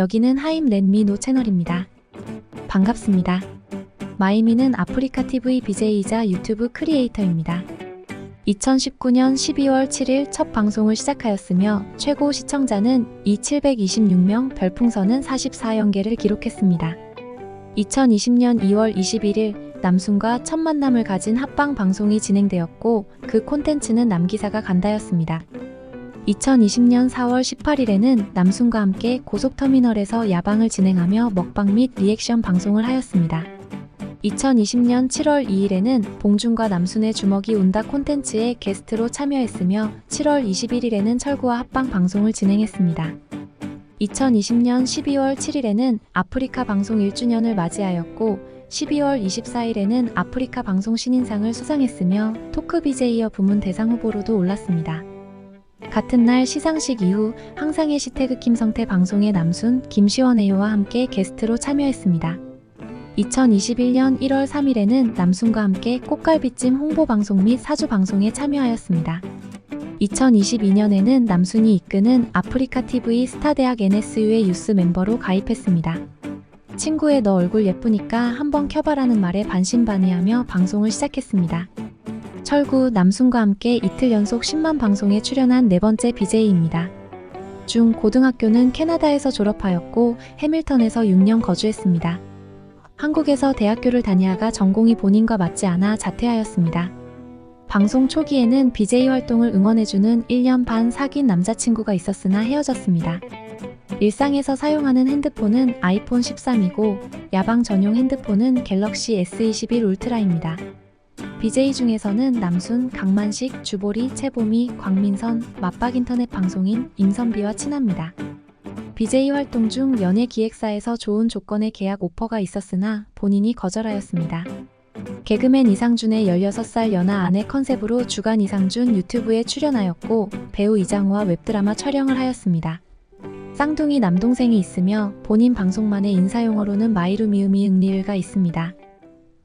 여기는 하임 렛미노 채널입니다. 반갑습니다. 마이미는 아프리카 TV BJ이자 유튜브 크리에이터입니다. 2019년 12월 7일 첫 방송을 시작하였으며 최고 시청자는 2,726명, 별풍선은 44연개를 기록했습니다. 2020년 2월 21일 남순과 첫 만남을 가진 합방 방송이 진행되었고 그 콘텐츠는 남기사가 간다였습니다. 2020년 4월 18일에는 남순과 함께 고속터미널에서 야방을 진행하며 먹방 및 리액션 방송을 하였습니다. 2020년 7월 2일에는 봉준과 남순의 주먹이 운다 콘텐츠에 게스트로 참여했으며 7월 21일에는 철구와 합방 방송을 진행했습니다. 2020년 12월 7일에는 아프리카 방송 1주년을 맞이하였고 12월 24일에는 아프리카 방송 신인상을 수상했으며 토크 BJ어 부문 대상 후보로도 올랐습니다. 같은 날 시상식 이후 항상의 시태그 김성태 방송의 남순, 김시원에요와 함께 게스트로 참여했습니다. 2021년 1월 3일에는 남순과 함께 꽃갈비찜 홍보 방송 및 사주 방송에 참여하였습니다. 2022년에는 남순이 이끄는 아프리카 TV 스타대학 NSU의 유스 멤버로 가입했습니다. 친구의 너 얼굴 예쁘니까 한번 켜봐라는 말에 반신반의하며 방송을 시작했습니다. 철구 남순과 함께 이틀 연속 10만 방송에 출연한 네 번째 BJ입니다. 중 고등학교는 캐나다에서 졸업하였고 해밀턴에서 6년 거주했습니다. 한국에서 대학교를 다니다가 전공이 본인과 맞지 않아 자퇴하였습니다. 방송 초기에는 BJ 활동을 응원해주는 1년 반 사귄 남자친구가 있었으나 헤어졌습니다. 일상에서 사용하는 핸드폰은 아이폰 13이고 야방 전용 핸드폰은 갤럭시 S21 울트라입니다. BJ 중에서는 남순, 강만식, 주보리, 채보미, 광민선, 맞박 인터넷 방송인 임선비와 친합니다. BJ 활동 중 연예 기획사에서 좋은 조건의 계약 오퍼가 있었으나 본인이 거절하였습니다. 개그맨 이상준의 16살 연하 아내 컨셉으로 주간 이상준 유튜브에 출연하였고 배우 이장우와 웹드라마 촬영을 하였습니다. 쌍둥이 남동생이 있으며 본인 방송만의 인사용어로는 마이루미우미 응리을가 있습니다.